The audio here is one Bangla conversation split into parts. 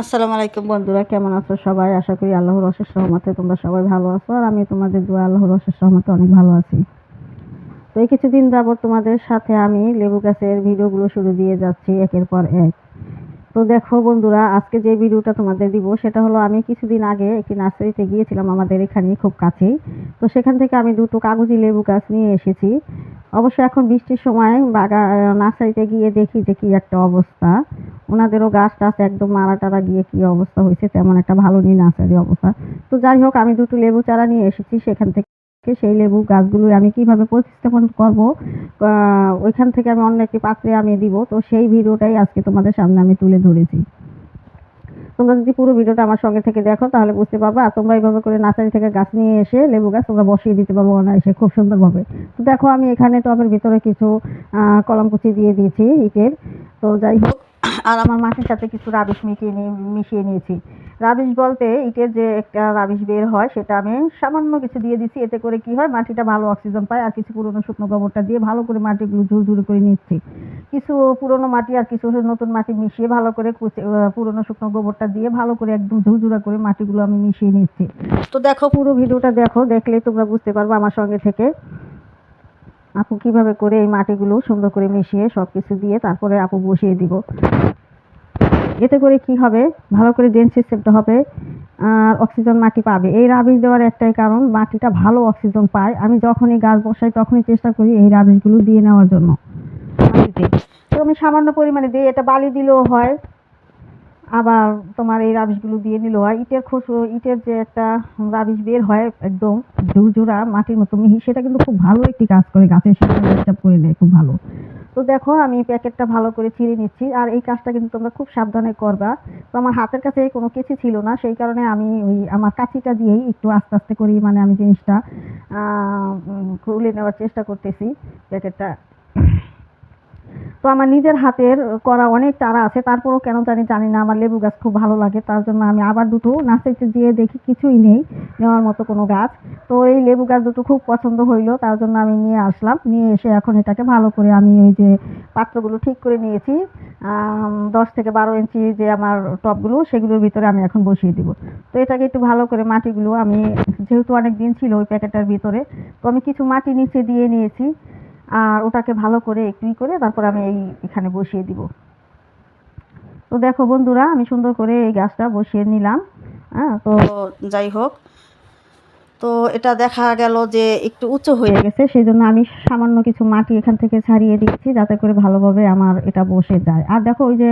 আসসালামু আলাইকুম বন্ধুরা, কেমন আছো সবাই? আশা করি আল্লাহর অশেষ সহমতে তোমরা সবাই ভালো আছো আর আমি তোমাদের দোয়া আল্লাহর অশেষ সহমতে অনেক ভালো আছি। তো এই কিছুদিন যাবত তোমাদের সাথে আমি লেবু গাছের ভিডিওগুলো শুরু দিয়ে যাচ্ছি একের পর এক। তো দেখো বন্ধুরা, আজকে যে ভিডিওটা তোমাদের দিব সেটা হলো আমি কিছুদিন আগে একটি নার্সারিতে গিয়েছিলাম আমাদের এখানে খুব কাছেই। তো সেখান থেকে আমি দুটো কাগজি লেবু গাছ নিয়ে এসেছি। অবশ্য এখন বৃষ্টির সময় বাগা নার্সারিতে গিয়ে দেখি যে কী একটা অবস্থা। ওনাদেরও গাছ টাছ একদম মারা টারা গিয়ে কী অবস্থা হয়েছে, তেমন একটা ভালো নেই নার্সারি অবস্থা। তো যাই হোক, আমি দুটো লেবু চারা নিয়ে এসেছি সেখান থেকে। সেই লেবু গাছগুলো আমি কীভাবে প্রতিস্থাপন করব ওইখান থেকে আমি অন্য একটি পাত্রে আমি দিব। তো সেই ভিডিওটাই আজকে তোমাদের সামনে আমি তুলে ধরেছি। তোমরা যদি পুরো ভিডিওটা আমার সঙ্গে থেকে দেখো, তাহলে বুঝতে পারবে আর তোমরা এইভাবে করে নার্সারি থেকে গাছ নিয়ে এসে লেবু গাছ তোমরা বসিয়ে দিতে পারব এসে খুব সুন্দরভাবে। তো দেখো আমি এখানে টবের ভিতরে কিছু কলম কুচি দিয়ে দিয়েছি ইটের। তো যাই হোক, আর আমার মাটির সাথে কিছু রাবিশ মিশিয়ে নিয়ে, মিশিয়ে নিয়েছি। রাবিশ বলতে ইটের যে একটা রাবিশ বের হয়, সেটা আমি সামান্য কিছু দিয়ে দিচ্ছি এতে করে কি হয়, মাটিটা ভালো অক্সিজেন পায়, আর কিছু পুরনো শুকনো গোবরটা দিয়ে ভালো করে মাটিগুলো ঝুরঝুরে করে নিচ্ছি। কিছু পুরনো মাটি আর কিছু নতুন মাটি মিশিয়ে ভালো করে পুরনো শুকনো গোবরটা দিয়ে ভালো করে একদম ঝুরঝুরা করে মাটিগুলো আমি মিশিয়ে নিচ্ছি। তো দেখো, পুরো ভিডিওটা দেখো দেখলেই তোমরা বুঝতে পারবে আমার সঙ্গে থেকে। আপু কীভাবে করে এই মাটিগুলো সুন্দর করে মিশিয়ে সব কিছু দিয়ে তারপরে আপু বসিয়ে দিব। এতে করে কি হবে? ভালো করে ড্রেন সিস্টেমটা হবে, আর অক্সিজেন মাটি পাবে। এই রাবিশ দেওয়ার একটাই কারণ, মাটিটা ভালো অক্সিজেন পায়। আমি যখনই গাছ বসাই, তখনই চেষ্টা করি এই রাবিশগুলো দিয়ে নেওয়ার জন্য। মাটিতে তো আমি সামান্য পরিমাণে দিই এটা বালি দিলেও হয়, আবার তোমার এই রাবিশগুলো দিয়ে নিলেও হয়। ইটের খোস, ইটের যে একটা রাবিশ বের হয় একদম ঝুরঝুরা মাটির মতো মিহি, সেটা কিন্তু খুব ভালো একটি কাজ করে, গাছের সাথে করে দেয়, খুব ভালো। তো দেখো, আমি প্যাকেটটা ভালো করে ছিঁড়ে নিচ্ছি। আর এই কাজটা কিন্তু তোমরা খুব সাবধানে করবা। তো আমার হাতের কাছে কোনো কিছু ছিল না, সেই কারণে আমি ওই আমার কাঁচিটা দিয়েই একটু আস্তে আস্তে করি মানে আমি জিনিসটা খুলে নেওয়ার চেষ্টা করতেছি প্যাকেটটা। তো আমার নিজের হাতের করা অনেক চারা আছে, তারপরেও কেন জানি জানি না, আমার লেবু গাছ খুব ভালো লাগে, তার জন্য আমি আবার দুটো নার্সারিতে দিয়ে দেখি, কিছুই নেই, নেওয়ার মতো কোনো গাছ। তো এই লেবু গাছ দুটো খুব পছন্দ হইল, তার জন্য আমি নিয়ে আসলাম, নিয়ে এসে এখন এটাকে ভালো করে আমি ওই যে পাত্রগুলো ঠিক করে নিয়েছি দশ থেকে বারো ইঞ্চি যে আমার টবগুলো, সেগুলোর ভিতরে আমি এখন বসিয়ে দিব। তো এটাকে একটু ভালো করে মাটিগুলো আমি, যেহেতু অনেক দিন ছিল ওই প্যাকেটটার ভিতরে, তো আমি কিছু মাটি নিচে দিয়ে নিয়েছি। আর ওটাকে ভালো করে একটু করে তারপর আমি এই এখানে বসিয়ে দিব। তো দেখো বন্ধুরা, আমি সুন্দর করে এই গাছটা বসিয়ে নিলাম। হ্যাঁ তো যাই হোক তো এটা দেখা গেল যে একটু উঁচু হয়ে গেছে সেই জন্য আমি সামান্য কিছু মাটি এখান থেকে ছাড়িয়ে দিচ্ছি যাতে করে ভালোভাবে আমার এটা বসে যায়। আর দেখো ওই যে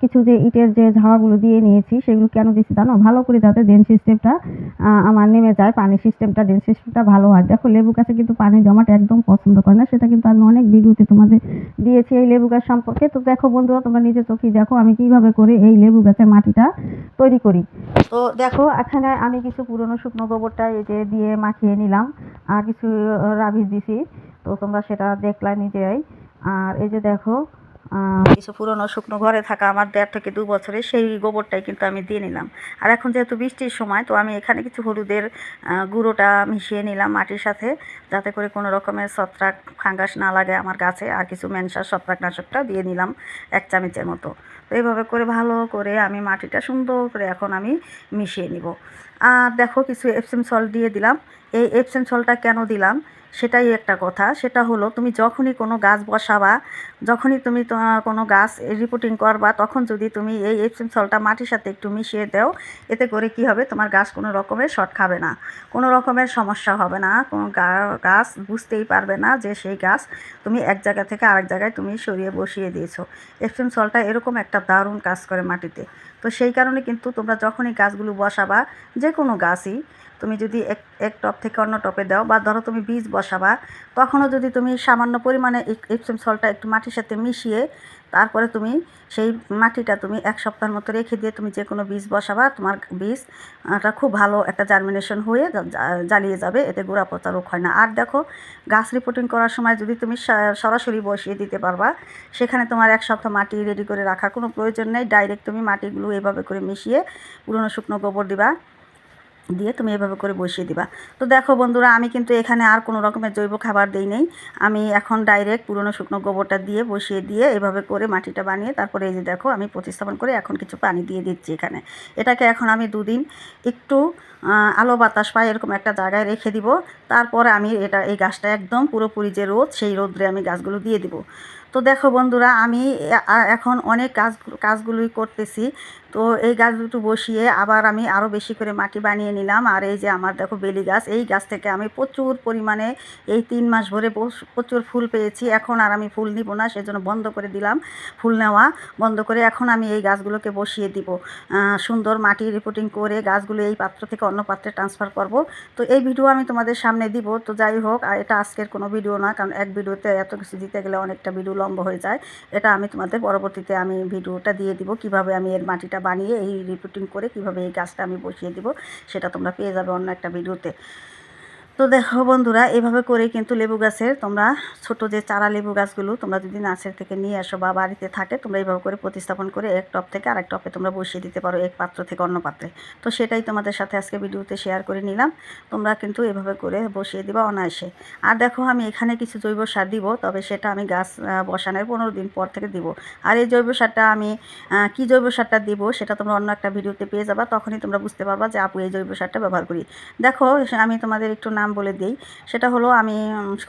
কিছু যে ইটের যে ঝাড়াগুলো দিয়ে নিয়েছি, সেগুলো কেন দিচ্ছি জানো? ভালো করে যাতে ড্রেন সিস্টেমটা আমার নেমে যায় পানি সিস্টেমটা ড্রেন সিস্টেমটা ভালো হয়। দেখো লেবু গাছে কিন্তু পানি জমাটা একদম পছন্দ করে না, সেটা কিন্তু আমি অনেক ভিডিওতে তোমাদের দিয়েছি এই লেবু গাছ সম্পর্কে। তো দেখো বন্ধুরা, তোমরা নিজের চোখেই দেখো আমি কীভাবে করে এই লেবু গাছের মাটিটা তৈরি করি। তো দেখো, এখানে আমি কিছু পুরনো শুকনো গোবরটা যে দিয়ে মাখিয়ে নিলাম। আর কিছু রাবিশ দিছি। তো তোমরা সেটা দেখলা নিজেরাই। আর এই যে দেখো কিছু পুরনো শুকনো ঘরে থাকা আমার দেড় থেকে দু বছরে সেই গোবরটাই কিন্তু আমি দিয়ে নিলাম। আর এখন যেহেতু বৃষ্টির সময়, তো আমি এখানে কিছু হলুদের গুঁড়োটা মিশিয়ে নিলাম মাটির সাথে। যাতে করে কোনো রকমের ছত্রাক ফাঙ্গাস না লাগে আমার গাছে। আর কিছু মেনসার ছত্রাকনাশকটা দিয়ে নিলাম এক চামচের মতো। তো এইভাবে করে ভালো করে আমি মাটিটা সুন্দর করে এখন আমি মিশিয়ে নিব। আর দেখো কিছু এপসেম সল্ট দিয়ে দিলাম। এই এপসেম সল্টটা কেন দিলাম? সেটাই একটা কথা। সেটা হলো, তুমি যখনই কোনো গাছ বসাবা, যখনই তুমি কোনো গাছ রিপোর্টিং করবা, তখন যদি তুমি এই এপসেম সল্টটা মাটির সাথে একটু মিশিয়ে দাও, এতে করে কি হবে? তোমার গাছ কোনো রকমের শর্ট খাবে না। কোনো রকমের সমস্যা হবে না। কোনো গাছ বুঝতেই পারবে না যে সেই গাছ তুমি এক জায়গা থেকে আরেক জায়গায় তুমি সরিয়ে বসিয়ে দিয়েছ। এপসেম সলটা এরকম একটা দারুণ কাজ করে মাটিতে। তো সেই কারণে কিন্তু তোমরা যখনই গাছগুলো বসাবা যে কোনো গাছই তুমি যদি এক এক টপ থেকে অন্য টপে দাও বা ধরো তুমি বীজ বসাবা, তখনও যদি তুমি সামান্য পরিমাণে এপসেম সলটা একটু মাটির সাথে মিশিয়ে তারপরে তুমি সেই মাটিটা তুমি এক সপ্তাহের মতো রেখে দিয়ে তুমি যে কোনো বীজ বসাবা, তোমার বীজ এটা খুব ভালো একটা জার্মিনেশন হয়ে জ্বালিয়ে যাবে, এতে গোড়া পচা রোগ হয় না। আর দেখো, গাছ রিপোর্টিং করার সময় যদি তুমি সরাসরি বসিয়ে দিতে পারবা, সেখানে তোমার এক সপ্তাহ মাটি রেডি করে রাখার কোনো প্রয়োজন নেই। ডাইরেক্ট তুমি মাটিগুলো এভাবে করে মিশিয়ে পুরনো শুকনো গোবর দিবা। দিয়ে তুমি এভাবে করে বসিয়ে দিবা। তো দেখো বন্ধুরা, আমি কিন্তু এখানে আর কোনো রকমের জৈব খাবার দিই নেই। আমি এখন ডাইরেক্ট পুরনো শুকনো গোবরটা দিয়ে বসিয়ে দিয়ে এভাবে করে মাটিটা বানিয়ে তারপরে এই যে দেখো আমি প্রতিস্থাপন করে এখন কিছু পানি দিয়ে দিচ্ছি এখানে। এটাকে এখন আমি দুদিন একটু আলো বাতাস পাই এরকম একটা জায়গায় রেখে দিব। তারপরে আমি এটা, এই গাছটা একদম পুরোপুরি যে রোদ, সেই রোদ্রে আমি গাছগুলো দিয়ে দিব। তো দেখো বন্ধুরা, আমি এখন অনেক কাজ, কাজগুলোই করতেছি। তো এই গাছ দুটো বসিয়ে আবার আমি আরও বেশি করে মাটি বানিয়ে নিলাম। আর এই যে আমার দেখো বেলি গাছ, এই গাছ থেকে আমি প্রচুর পরিমাণে এই তিন মাস ভরে প্রচুর ফুল পেয়েছি। এখন আর আমি ফুল নিব না, সেজন্য বন্ধ করে দিলাম ফুল নেওয়া। বন্ধ করে এখন আমি এই গাছগুলোকে বসিয়ে দিব। সুন্দর মাটি রিপোর্টিং করে গাছগুলো এই পাত্র থেকে অন্য পাত্রে ট্রান্সফার করব। তো এই ভিডিও আমি তোমাদের সামনে দিব। তো যাই হোক এটা আজকের কোনো ভিডিও না, কারণ এক ভিডিওতে এত কিছু দিতে গেলে অনেকটা ভিডিও লম্বা হয়ে যায়, এটা আমি তোমাদের পরবর্তীতে আমি ভিডিওটা দিয়ে দিব, কীভাবে আমি এর মাটিটা বানিয়ে এই রিপোর্টিং করে কীভাবে এই গাছটা আমি বসিয়ে দিব, সেটা তোমরা পেয়ে যাবে অন্য একটা ভিডিওতে। তো দেখো বন্ধুরা, এভাবে করে কিন্তু লেবু গাছের তোমরা ছোট যে চারা লেবু গাছগুলো তোমরা যদি নার্সারি থেকে নিয়ে আসো বা বাড়িতে থাকে, তোমরা এইভাবে করে প্রতিস্থাপন করে এক টপ থেকে আরেক টপে তোমরা বসিয়ে দিতে পারো এক পাত্র থেকে অন্য পাত্রে। তো সেটাই তোমাদের সাথে আজকে ভিডিওতে শেয়ার করে নিলাম। তোমরা কিন্তু এভাবে করে বসিয়ে দিবা অনায়াসে। আর দেখো আমি এখানে কিছু জৈব সার দিব, তবে সেটা আমি গাছ বসানোর পনেরো দিন পর থেকে দিব। আর এই জৈব সারটা আমি কি জৈব সারটা দিব সেটা তোমরা অন্য একটা ভিডিওতে পেয়ে যাবা, তখনই তোমরা বুঝতে পারবা যে আপু এই জৈব সারটা ব্যবহার করি। দেখো, আমি তোমাদের একটু নাম বলে দিই। সেটা হলো আমি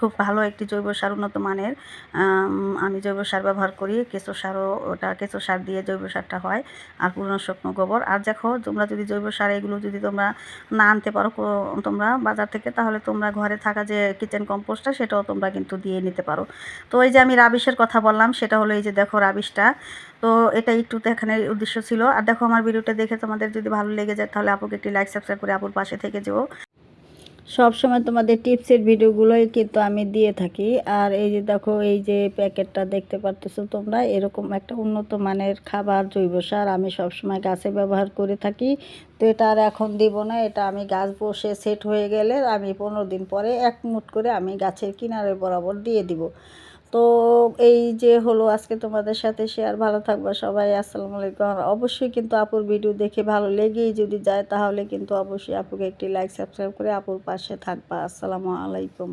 খুব ভালো একটি জৈব সার, উন্নত মানের আমি জৈব সার ব্যবহার করি। কেঁচো সারও, ওটা কেঁচো সার দিয়ে জৈব সারটা হয়, আর পুরনো শুকনো গোবর। আর দেখো, তোমরা যদি জৈব সার, এগুলো যদি তোমরা না আনতে পারো তোমরা বাজার থেকে, তাহলে তোমরা ঘরে থাকা যে কিচেন কম্পোস্টটা সেটাও তোমরা কিন্তু দিয়ে নিতে পারো। তো এই যে আমি রাবিশের কথা বললাম, সেটা হলো এই যে দেখো রাবিশটা। তো এটা একটু এখানে উদ্দেশ্য ছিল। আর দেখো আমার ভিডিওটা দেখে তোমাদের যদি ভালো লেগে যায়, তাহলে আপুকে একটি লাইক সাবস্ক্রাইব করে আপুর পাশে থেকে যেও। সব সময় তোমাদের টিপসের ভিডিওগুলোই কিন্তু আমি দিয়ে থাকি। আর এই যে দেখো, এই যে প্যাকেটটা দেখতে পারতেছো তোমরা, এরকম একটা উন্নত মানের খাবার জৈব সার আমি সব সময় গাছে ব্যবহার করে থাকি। তো এটা আর এখন দিব না, এটা আমি গাছ বসে সেট হয়ে গেলে আমি পনেরো দিন পরে এক মুট করে আমি গাছের কিনারে বরাবর দিয়ে দিব। তো এই যে হলো আজকে তোমাদের সাথে শেয়ার ভালো থাকব সবাই, আসসালামু আলাইকুম। অবশ্যই কিন্তু আপুর ভিডিও দেখে ভালো লেগেই যদি যায় তাহলে কিন্তু অবশ্যই আপুকে একটি লাইক সাবস্ক্রাইব করে আপুর পাশে থাকবা। আসসালামু আলাইকুম।